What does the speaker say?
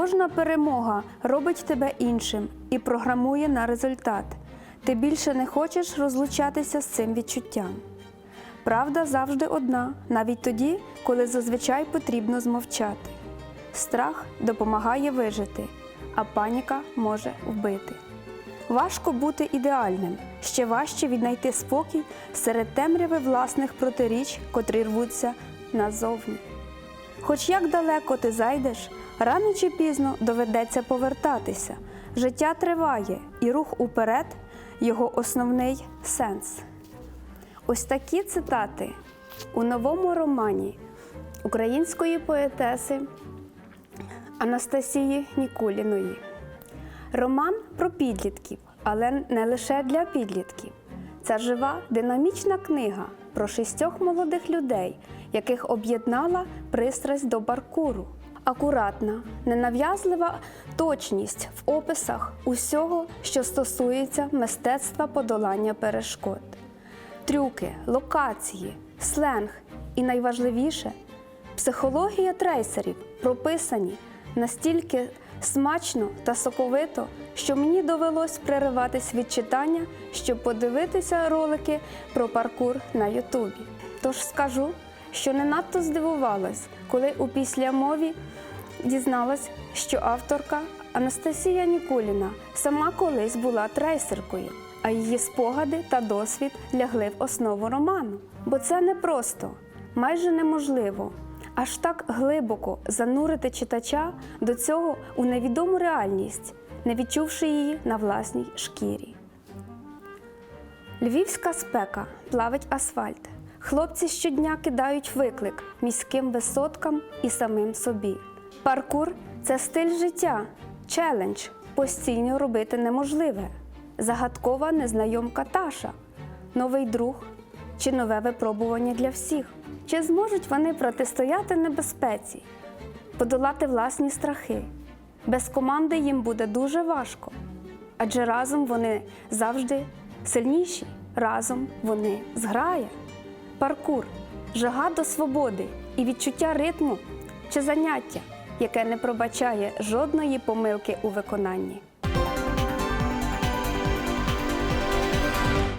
Кожна перемога робить тебе іншим і програмує на результат. Ти більше не хочеш розлучатися з цим відчуттям. Правда завжди одна, навіть тоді, коли зазвичай потрібно змовчати. Страх допомагає вижити, а паніка може вбити. Важко бути ідеальним, ще важче віднайти спокій серед темряви власних протиріч, котрі рвуться назовні. Хоч як далеко ти зайдеш, рано чи пізно доведеться повертатися. Життя триває, і рух уперед його основний сенс. Ось такі цитати у новому романі української поетеси Анастасії Нікуліної. Роман про підлітків, але не лише для підлітків. Це жива, динамічна книга про шістьох молодих людей, яких об'єднала пристрасть до паркуру. Акуратна, ненав'язлива точність в описах усього, що стосується мистецтва подолання перешкод. Трюки, локації, сленг і найважливіше психологія трейсерів прописані настільки смачно та соковито, що мені довелось перериватись від читання, щоб подивитися ролики про паркур на Ютубі. Тож скажу, що не надто здивувалась, коли у післямові дізналась, що авторка Анастасія Нікуліна сама колись була трейсеркою, а її спогади та досвід лягли в основу роману. Бо це не просто, майже неможливо аж так глибоко занурити читача до цього у невідому реальність, не відчувши її на власній шкірі. Львівська спека плавить асфальт. Хлопці щодня кидають виклик міським висоткам і самим собі. Паркур це стиль життя, челендж, постійно робити неможливе. Загадкова незнайомка Таша, новий друг чи нове випробування для всіх. Чи зможуть вони протистояти небезпеці, подолати власні страхи? Без команди їм буде дуже важко, адже разом вони завжди сильніші, разом вони зграя. Паркур, жага до свободи і відчуття ритму чи заняття, яке не пробачає жодної помилки у виконанні.